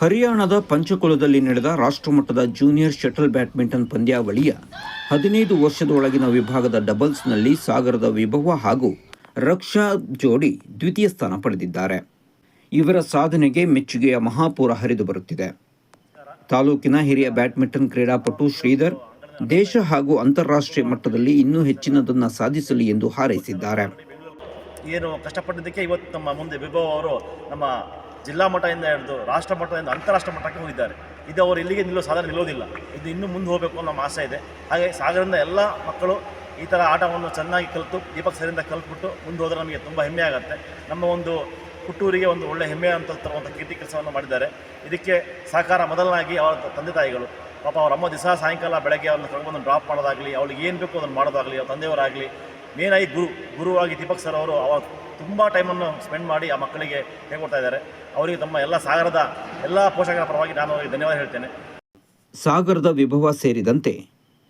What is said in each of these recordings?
ಹರಿಯಾಣದ ಪಂಚಕುಲದಲ್ಲಿ ನಡೆದ ರಾಷ್ಟ್ರಮಟ್ಟದ ಜೂನಿಯರ್ ಶಟಲ್ ಬ್ಯಾಡ್ಮಿಂಟನ್ ಪಂದ್ಯಾವಳಿಯ ಹದಿನೈದು ವರ್ಷದೊಳಗಿನ ವಿಭಾಗದ ಡಬಲ್ಸ್ನಲ್ಲಿ ಸಾಗರದ ವಿಭವ ಹಾಗೂ ರಕ್ಷಾ ಜೋಡಿ ದ್ವಿತೀಯ ಸ್ಥಾನ ಪಡೆದಿದ್ದಾರೆ. ಇವರ ಸಾಧನೆಗೆ ಮೆಚ್ಚುಗೆಯ ಮಹಾಪೂರ ಹರಿದು ಬರುತ್ತಿದೆ. ತಾಲೂಕಿನ ಹಿರಿಯ ಬ್ಯಾಡ್ಮಿಂಟನ್ ಕ್ರೀಡಾಪಟು ಶ್ರೀಧರ್, ದೇಶ ಹಾಗೂ ಅಂತಾರಾಷ್ಟ್ರೀಯ ಮಟ್ಟದಲ್ಲಿ ಇನ್ನೂ ಹೆಚ್ಚಿನದನ್ನು ಸಾಧಿಸಲಿ ಎಂದು ಹಾರೈಸಿದ್ದಾರೆ. ಏನು ಕಷ್ಟಪಟ್ಟಿದ್ದಕ್ಕೆ ಇವತ್ತು ನಮ್ಮ ಮುಂದೆ ವಿಭವ ಅವರು ನಮ್ಮ ಜಿಲ್ಲಾ ಮಟ್ಟದಿಂದ ಹಿಡಿದು ರಾಷ್ಟ್ರ ಮಟ್ಟದಿಂದ ಅಂತಾರಾಷ್ಟ್ರ ಮಟ್ಟಕ್ಕೆ ಹೋಗಿದ್ದಾರೆ. ಇದು ಅವರು ಇಲ್ಲಿಗೆ ನಿಲ್ಲೋ ಸಾಧನೆ ನಿಲ್ಲೋದಿಲ್ಲ. ಇದು ಇನ್ನೂ ಮುಂದೆ ಹೋಗಬೇಕು ಅನ್ನೋ ಆಸೆ ಇದೆ. ಹಾಗೆ ಸಾಗರದಿಂದ ಎಲ್ಲ ಮಕ್ಕಳು ಈ ಥರ ಆಟವನ್ನು ಚೆನ್ನಾಗಿ ಕಲಿತು ದೀಪಕ್ ಸರಿಂದ ಕಲ್ತ್ಬಿಟ್ಟು ಮುಂದೆ ಹೋದರೆ ನಮಗೆ ತುಂಬ ಹೆಮ್ಮೆ ಆಗುತ್ತೆ. ನಮ್ಮ ಒಂದು ಹುಟ್ಟೂರಿಗೆ ಒಂದು ಒಳ್ಳೆ ಹೆಮ್ಮೆ ಅಂತ ತರುವಂಥ ಕೀರ್ತಿ ಕೆಲಸವನ್ನು ಮಾಡಿದ್ದಾರೆ. ಇದಕ್ಕೆ ಸಹಕಾರ ಮೊದಲನಾಗಿ ಅವರ ತಂದೆ ತಾಯಿಗಳು. ಪಾಪ ಅವ್ರ ಅಮ್ಮ ದಿವಸ ಸಾಯಂಕಾಲ ಬೆಳಗ್ಗೆ ಅವ್ರನ್ನ ಕರ್ಕೊಂಡು ಡ್ರಾಪ್ ಮಾಡೋದಾಗಲಿ, ಅವಳಿಗೆ ಏನು ಬೇಕೋ ಅದನ್ನು ಮಾಡೋದಾಗಲಿ, ಅವ್ರ ತಂದೆಯವರಾಗಲಿ ಮೇನಾಗಿ ಗುರು, ಗುರುವಾಗಿ ದೀಪಕ್ ಸರ್ ಅವರು ಅವಾಗ ತುಂಬ ಟೈಮನ್ನು ಸ್ಪೆಂಡ್ ಮಾಡಿ ಆ ಮಕ್ಕಳಿಗೆ ಹೇಳ್ಕೊಡ್ತಾ ಇದ್ದಾರೆ. ಅವರಿಗೆ ತಮ್ಮ ಎಲ್ಲ ಸಾಗರದ ಎಲ್ಲ ಪೋಷಕರ ಪರವಾಗಿ ನಾನು ಅವರಿಗೆ ಧನ್ಯವಾದ ಹೇಳ್ತೇನೆ. ಸಾಗರದ ವಿಭವ ಸೇರಿದಂತೆ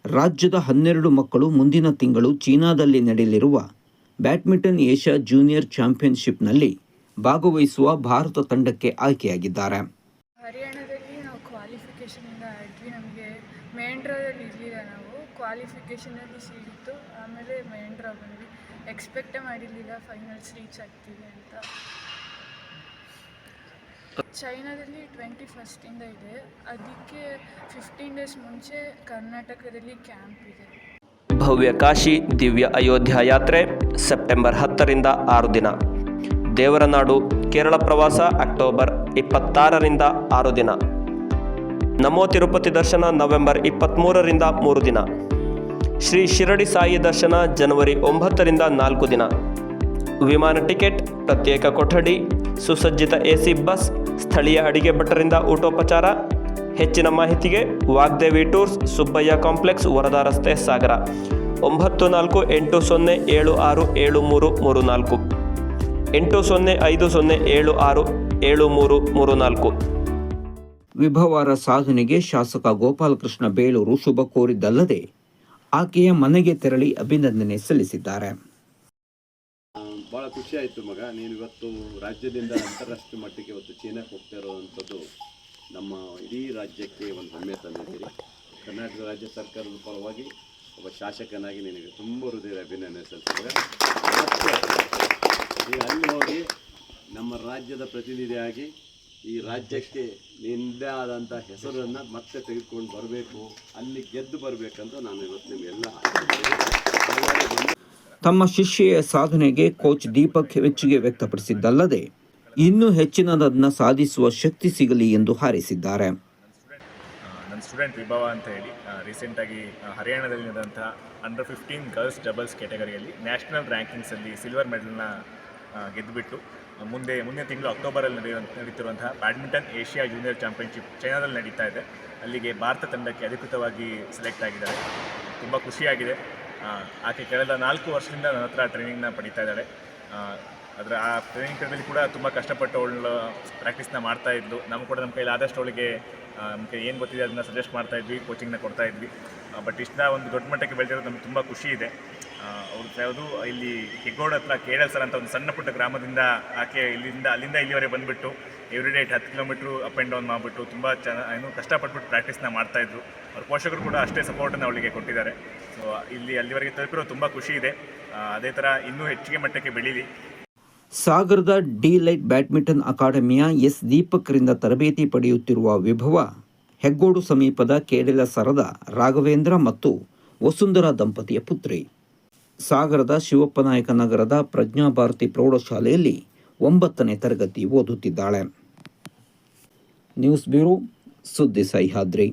ರಾಜ್ಯದ ಹನ್ನೆರಡು ಮಕ್ಕಳು ಮುಂದಿನ ತಿಂಗಳು ಚೀನಾದಲ್ಲಿ ನಡೆಯಲಿರುವ ಬ್ಯಾಡ್ಮಿಂಟನ್ ಏಷ್ಯಾ ಜೂನಿಯರ್ ಚಾಂಪಿಯನ್ಶಿಪ್ನಲ್ಲಿ ಭಾಗವಹಿಸುವ ಭಾರತ ತಂಡಕ್ಕೆ ಆಯ್ಕೆಯಾಗಿದ್ದಾರೆ. ನಾವು ಕ್ವಾಲಿಫಿಕೇಷನಲ್ಲಿ ಸಿಗಿತ್ತು ಆಮೇಲೆ ಮೈಂಡ್ ಡ್ರಾ ಬಂದ್ವಿ ಎಕ್ಸ್ಪೆಕ್ಟೇ ಮಾಡಿರಲಿಲ್ಲ ಫೈನಲ್ಸ್ ರೀಚ್ ಆಗ್ತೀವಿ ಅಂತ. ಚೈನಾದಲ್ಲಿ ಟ್ವೆಂಟಿ ಫಸ್ಟಿಂದ ಇದೆ. ಅದಕ್ಕೆ ಫಿಫ್ಟೀನ್ ಡೇಸ್ ಮುಂಚೆ ಕರ್ನಾಟಕದಲ್ಲಿ ಕ್ಯಾಂಪ್ ಇದೆ. ಭವ್ಯ ಕಾಶಿ, ದಿವ್ಯ ಅಯೋಧ್ಯ ಯಾತ್ರೆ ಸೆಪ್ಟೆಂಬರ್ ಹತ್ತರಿಂದ ಆರು ದಿನ. ದೇವರನಾಡು, ಕೇರಳ ಪ್ರವಾಸ ಅಕ್ಟೋಬರ್ ಇಪ್ಪತ್ತಾರರಿಂದ ಆರು ದಿನ. ನಮೋ ತಿರುಪತಿ ದರ್ಶನ ನವೆಂಬರ್ ಇಪ್ಪತ್ತ್ಮೂರರಿಂದ ಮೂರು ದಿನ. ಶ್ರೀ ಶಿರಡಿ ಸಾಯಿ ದರ್ಶನ ಜನವರಿ ಒಂಬತ್ತರಿಂದ ನಾಲ್ಕು ದಿನ. ವಿಮಾನ ಟಿಕೆಟ್, ಪ್ರತ್ಯೇಕ ಕೊಠಡಿ, ಸುಸಜ್ಜಿತ ಎಸಿ ಬಸ್, ಸ್ಥಳೀಯ ಅಡಿಗೆ ಭಟ್ಟರಿಂದ ಊಟೋಪಚಾರ, ಹೆಚ್ಚಿನ ಮಾಹಿತಿಗೆ ವಾಗ್ದೇವಿ ಟೂರ್ಸ್, ಸುಬ್ಬಯ್ಯ ಕಾಂಪ್ಲೆಕ್ಸ್, ವರದಾ ರಸ್ತೆ, ಸಾಗರ. ಒಂಬತ್ತು ನಾಲ್ಕು ಎಂಟು ಸೊನ್ನೆ ಏಳು ಆರು ಏಳು ಮೂರು ಮೂರು ನಾಲ್ಕು. ಎಂಟು ಸೊನ್ನೆ ಐದು ಸೊನ್ನೆ ಏಳು ಆರು ಏಳು ಮೂರು ಮೂರು ನಾಲ್ಕು. ವಿಭವರ ಸಾಧನೆಗೆ ಶಾಸಕ ಗೋಪಾಲಕೃಷ್ಣ ಬೇಳೂರು ಶುಭ ಕೋರಿದ್ದಲ್ಲದೆ ಆಕೆಯ ಮನೆಗೆ ತೆರಳಿ ಅಭಿನಂದನೆ ಸಲ್ಲಿಸಿದ್ದಾರೆ. ಭಾಳ ಖುಷಿ ಆಯಿತು ಮಗ. ನೀನು ಇವತ್ತು ರಾಜ್ಯದಿಂದ ಅಂತಾರಾಷ್ಟ್ರೀಯ ಮಟ್ಟಕ್ಕೆ ಇವತ್ತು ಚೀನಾಕ್ಕೆ ಹೋಗ್ತಾ ಇರೋವಂಥದ್ದು ನಮ್ಮ ಇಡೀ ರಾಜ್ಯಕ್ಕೆ ಒಂದು ಹೆಮ್ಮೆ ತಂದಿದ್ದೀರಿ. ಕರ್ನಾಟಕ ರಾಜ್ಯ ಸರ್ಕಾರದ ಪರವಾಗಿ ಒಬ್ಬ ಶಾಸಕನಾಗಿ ನಿನಗೆ ತುಂಬ ಹೃದಯ ಅಭಿನಂದನೆ ಸಲ್ಲಿಸಿದಾಗ ನೀವು ಅಲ್ಲಿ ಹೋಗಿ ನಮ್ಮ ರಾಜ್ಯದ ಪ್ರತಿನಿಧಿಯಾಗಿ ಈ ರಾಜ್ಯಕ್ಕೆ ನಿಂದೇ ಆದಂಥ ಹೆಸರನ್ನು ಮತ್ತೆ ತೆಗೆದುಕೊಂಡು ಬರಬೇಕು ಅಲ್ಲಿ ಗೆದ್ದು ಬರಬೇಕಂತ ನಾನು ಇವತ್ತು ನಿಮಗೆಲ್ಲ ತಮ್ಮ ಶಿಷ್ಯೆಯ ಸಾಧನೆಗೆ ಕೋಚ್ ದೀಪಕ್ ಮೆಚ್ಚುಗೆ ವ್ಯಕ್ತಪಡಿಸಿದ್ದಲ್ಲದೆ ಇನ್ನೂ ಹೆಚ್ಚಿನದನ್ನು ಸಾಧಿಸುವ ಶಕ್ತಿ ಸಿಗಲಿ ಎಂದು ಹಾರೈಸಿದ್ದಾರೆ. ನನ್ನ ಸ್ಟೂಡೆಂಟ್ ವಿಭವ ಅಂತ ಹೇಳಿ ರೀಸೆಂಟಾಗಿ ಹರಿಯಾಣದಲ್ಲಿ ನಡೆದಂಥ ಅಂಡರ್ ಫಿಫ್ಟೀನ್ ಗರ್ಲ್ಸ್ ಡಬಲ್ಸ್ ಕ್ಯಾಟಗರಿಯಲ್ಲಿ ನ್ಯಾಷನಲ್ ರ್ಯಾಂಕಿಂಗ್ಸಲ್ಲಿ ಸಿಲ್ವರ್ ಮೆಡಲ್ನ ಗೆದ್ದುಬಿಟ್ಟು ಮುಂದೆ, ಮುಂದಿನ ತಿಂಗಳು ಅಕ್ಟೋಬರಲ್ಲಿ ನಡೆಯುವ ನಡೀತಿರುವಂತಹ ಬ್ಯಾಡ್ಮಿಂಟನ್ ಏಷ್ಯಾ ಜೂನಿಯರ್ ಚಾಂಪಿಯನ್ಶಿಪ್ ಚೈನಾದಲ್ಲಿ ನಡೀತಾ ಇದೆ. ಅಲ್ಲಿಗೆ ಭಾರತ ತಂಡಕ್ಕೆ ಅಧಿಕೃತವಾಗಿ ಸೆಲೆಕ್ಟ್ ಆಗಿದ್ದಾರೆ. ತುಂಬ ಖುಷಿಯಾಗಿದೆ. ಆಕೆ ಕಳೆದ ನಾಲ್ಕು ವರ್ಷದಿಂದ ನನ್ನ ಹತ್ರ ಟ್ರೈನಿಂಗ್ನ ಪಡೀತಾ ಇದ್ದಾಳೆ. ಅದರ ಆ ಟ್ರೈನಿಂಗ್ ಪೀರಿಯಡಲ್ಲಿ ಕೂಡ ತುಂಬ ಕಷ್ಟಪಟ್ಟು ಅವಳು ಪ್ರಾಕ್ಟೀಸ್ನ ಮಾಡ್ತಾ ಇದ್ಲು. ನಮ್ಮ ಕೂಡ ನಮ್ಮ ಕೈಲಿ ಆದಷ್ಟು ಅವಳಿಗೆ ನಮಗೆ ಏನು ಗೊತ್ತಿದೆ ಅದನ್ನ ಸಜೆಸ್ಟ್ ಮಾಡ್ತಾ ಇದ್ವಿ ಕೋಚಿಂಗ್ನ ಕೊಡ್ತಾ ಇದ್ವಿ. ಬಟ್ ಇಷ್ಟ ಒಂದು ದೊಡ್ಡ ಮಟ್ಟಕ್ಕೆ ಬೆಳೆದಿರೋದು ನಮ್ಗೆ ತುಂಬ ಖುಷಿ ಇದೆ. ಅವ್ರು ಯಾವುದು ಇಲ್ಲಿ ಹೆಗ್ಗೋಡ್ ಹತ್ರ ಕೇಳಲ್ ಸರ್ ಅಂತ ಒಂದು ಸಣ್ಣ ಪುಟ್ಟ ಗ್ರಾಮದಿಂದ ಆಕೆ ಇಲ್ಲಿಂದ, ಅಲ್ಲಿಂದ ಇಲ್ಲಿವರೆಗೆ ಬಂದುಬಿಟ್ಟು ಎವ್ರಿ ಡೇ ಹತ್ತು ಕಿಲೋಮೀಟ್ರ್ ಅಪ್ ಆ್ಯಂಡ್ ಡೌನ್ ಮಾಡಿಬಿಟ್ಟು ತುಂಬ ಚೆನ್ನ ಏನು ಕಷ್ಟಪಟ್ಬಿಟ್ಟು ಪ್ರಾಕ್ಟೀಸ್ನ ಮಾಡ್ತಾಯಿದ್ರು ಅವ್ರ ಪೋಷಕರು ಕೂಡ ಅಷ್ಟೇ ಸಪೋರ್ಟನ್ನು ಅವಳಿಗೆ ಕೊಟ್ಟಿದ್ದಾರೆ. ಸೊ ಇಲ್ಲಿ ಅಲ್ಲಿವರೆಗೆ ತಲುಪಿರೋ ತುಂಬ ಖುಷಿ ಇದೆ. ಅದೇ ಥರ ಇನ್ನೂ ಹೆಚ್ಚಿಗೆ ಮಟ್ಟಕ್ಕೆ ಬೆಳೀಲಿ. ಸಾಗರದ ಡಿ ಲೈಟ್ ಬ್ಯಾಡ್ಮಿಂಟನ್ ಅಕಾಡೆಮಿಯ ಎಸ್ ದೀಪಕ್ರಿಂದ ತರಬೇತಿ ಪಡೆಯುತ್ತಿರುವ ವಿಭವ ಹೆಗ್ಗೋಡು ಸಮೀಪದ ಕೇಡಲ ಸರದ ರಾಘವೇಂದ್ರ ಮತ್ತು ವಸುಂಧರ ದಂಪತಿಯ ಪುತ್ರಿ. ಸಾಗರದ ಶಿವಪ್ಪನಾಯಕ ನಗರದ ಪ್ರಜ್ಞಾಭಾರತಿ ಪ್ರೌಢಶಾಲೆಯಲ್ಲಿ ಒಂಬತ್ತನೇ ತರಗತಿ ಓದುತ್ತಿದ್ದಾಳೆ. ನ್ಯೂಸ್ ಬ್ಯೂರೋ ಸುದ್ದಿ ಸಹ್ಯಾದ್ರಿ.